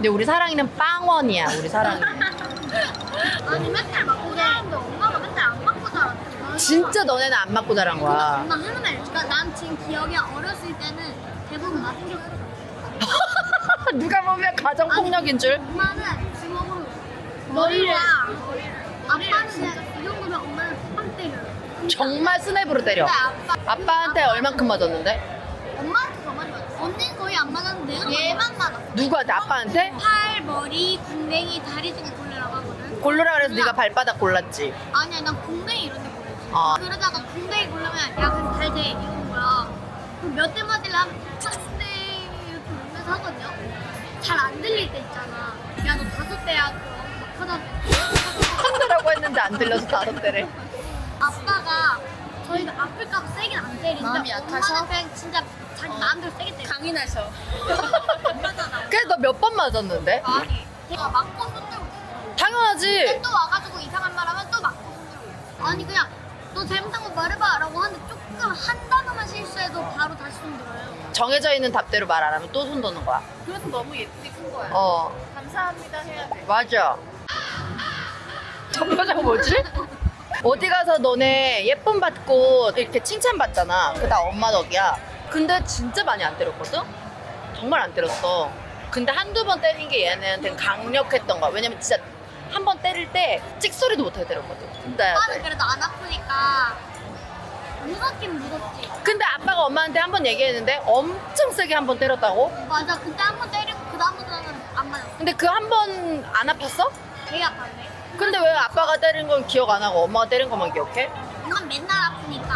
근데 우리 사랑이는 빵원이야 우리 사랑이 아니 맨날 맞고 자랐는데 엄마가 맨날 안 맞고 자랐대. 진짜 너네는 안 맞고 자란 거야 엄마 하나만 그러니까 난 지금 기억이 어렸을 때는 대부분 맞고 누가 보면 가정폭력인 줄 엄마는 주먹으로 머리를 아빠는 진짜 이 정도면 엄마는 팍 때려요. 정말 스냅으로 때려 아빠 아빠한테 얼만큼 맞았는데? 엄마한테 더 많이 맞았어. 언니는 거의 안 맞았는데 내가 얘만 맞았어. 누구한테? 아빠한테? 팔, 머리, 궁뎅이, 다리 중에 골라라고 하거든. 고르라 그래서 네가 발바닥 골랐지 아니야, 난 궁뎅이 이런 데 골랐지. 아. 그러다가 궁뎅이 고르면 야, 잘 돼. 이런 거야. 그럼 몇 대 맞으려면 첫대 이렇게 울면서 하거든요. 잘 안 들릴 때 있잖아. 야, 너 다섯 대야. 그럼 막 하다 한 대라고 했는데 안 들려서 다섯 대래 아빠가 저희가 아플까봐 세게 안 때리는데 마음이 약하셔? 엄마는 그냥 진짜 자기 마음대로 세게 때려. 강인하셔. 엄마잖아. 그래서 너 몇 번 맞았는데? 아니, 걔가 맞고 손들고 당연하지 또 와가지고 이상한 말 하면 또 맞고 손들고 아니 그냥 너 잘못한 거 말해봐 라고 하는데 조금 한 단어만 실수해도 바로 다시 손들어요 정해져 있는 답대로 말 안 하면 또 손 도는 거야 그래서 너무 예쁘게 큰 거야. 어 감사합니다 해야 돼. 맞아 저 표정 뭐지? 어디 가서 너네 예쁨 받고 이렇게 칭찬 받잖아. 그다 엄마 덕이야. 근데 진짜 많이 안 때렸거든? 정말 안 때렸어. 근데 한두 번 때린 게 얘네한테는 강력했던 거야. 왜냐면 진짜 한 번 때릴 때 찍소리도 못하게 때렸거든. 근데, 오빠는 그래도 안 아프니까 무섭긴 무섭지 근데 아빠가 엄마한테 한 번 얘기했는데 엄청 세게 한 번 때렸다고? 맞아 그때 한 번 때리고 그 다음부터는 안 맞았어 근데 그 한 번 안 아팠어? 되게 아팠네 근데 왜 아빠가 때린 건 기억 안 하고 엄마가 때린 것만 기억해? 엄마 맨날 아프니까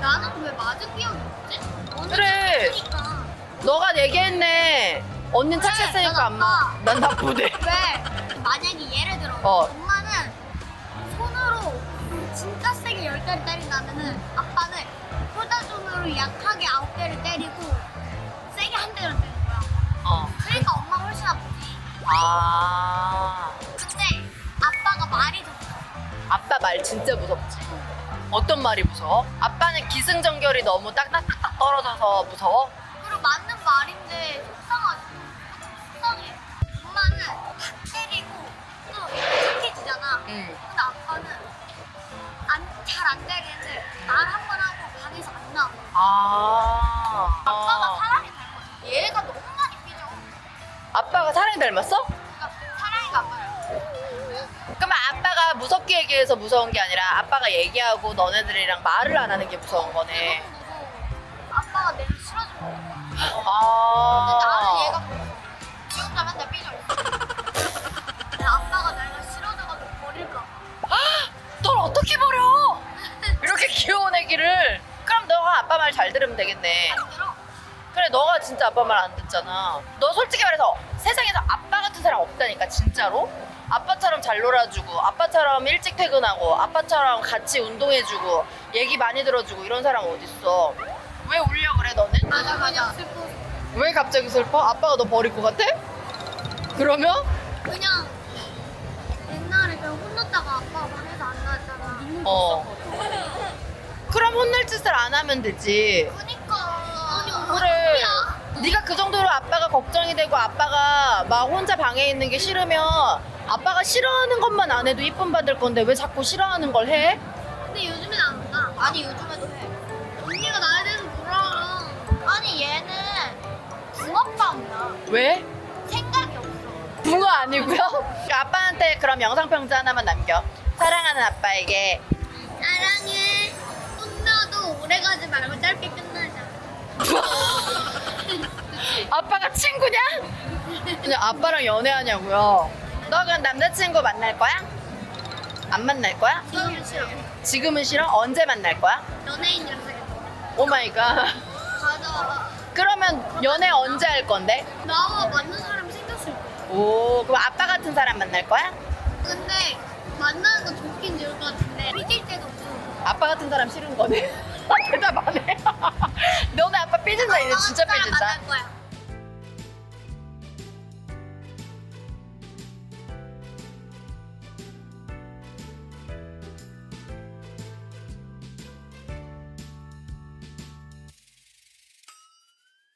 나는 왜 맞은 기억이 없지? 언니 그래. 아프니까 너가 얘기했네. 언니는 그래, 착했으니까 난안 마. 난 나쁘대. 왜 만약에 예를 들어 어. 엄마는 손으로 진짜 세게 열 대를 때린다면은 아빠는 효자손으로 약하게 아홉 대를 때리고 세게 한 대를 때리는 거야. 어. 그러니까 엄마가 훨씬 아프지. 아. 아빠 말 진짜 무섭지. 어떤 말이 무서워? 아빠는 기승전결이 너무 딱딱딱딱 떨어져서 무서워? 그리고 맞는 말인데 속상하지. 속상해. 엄마는 탁 때리고 또 착해지잖아. 응. 근데 아빠는 잘안 때리는데 말 한 번 하고 방에서 안 나와. 아. 아빠가 어. 사랑이 닮았어. 얘가 너무 많이 삐져. 아빠가 사랑이 닮았어? 무섭게 얘기해서 무서운 게 아니라 아빠가 얘기하고 너네들이랑 말을 안 하는 게 무서운 거네. 아빠가 내를 싫어주는 거야. 근데 아. 나는 얘가 무서워. 지 혼자 맨날 삐져 있어. 근데 아빠가 내가 싫어져가지고 버릴까 봐. 널 어떻게 버려? 이렇게 귀여운 애기를. 그럼 너가 아빠 말 잘 들으면 되겠네. 안 들어? 그래 너가 진짜 아빠 말 안 듣잖아 너 솔직히 말해서 세상에서 같은 사람 없다니까 진짜로 아빠처럼 잘 놀아주고 아빠처럼 일찍 퇴근하고 아빠처럼 같이 운동해주고 얘기 많이 들어주고 이런 사람 어딨어 왜 울려 그래 너는? 맞아 맞아. 슬퍼. 왜 갑자기 슬퍼? 아빠가 너 버릴 것 같아? 그러면? 그냥 옛날에 그냥 혼났다가 아빠가 방에서 안 나왔잖아. 어 그럼 혼낼 짓을 안 하면 되지 그니까. 아니 엄마 그래. 소리야? 네가 그 정도로 아빠가 걱정이 되고 아빠가 막 혼자 방에 있는 게 싫으면 아빠가 싫어하는 것만 안 해도 이쁨 받을 건데 왜 자꾸 싫어하는 걸 해? 근데 요즘엔 안 온다. 아니 요즘에도 해. 언니가 나에 대해서 뭐라. 아니 얘는 붕어빵이야. 왜? 생각이 없어. 붕어 아니고요? 아빠한테 그럼 영상 평자 하나만 남겨. 사랑하는 아빠에게 사랑해. 혼나도 오래가지 말고 짧게 끝나자. 아빠가 친구냐? 그냥 아빠랑 연애하냐고요? 너 그럼 남자친구 만날 거야? 안 만날 거야? 지금은 싫어. 지금은 싫어? 언제 만날 거야? 연예인이랑 사귀어. 오 마이 갓. 가자. 그러면 연애 언제 할 건데? 나와 맞는 사람 생겼을 거야. 오, 그럼 아빠 같은 사람 만날 거야? 근데 만나는 거 좋긴 좋을 것 같은데 삐질 때도 없어. 아빠 같은 사람 싫은 거네. 대답 안 해. 너네 아빠 삐진다 이제 진짜 삐진다. 만날 거야.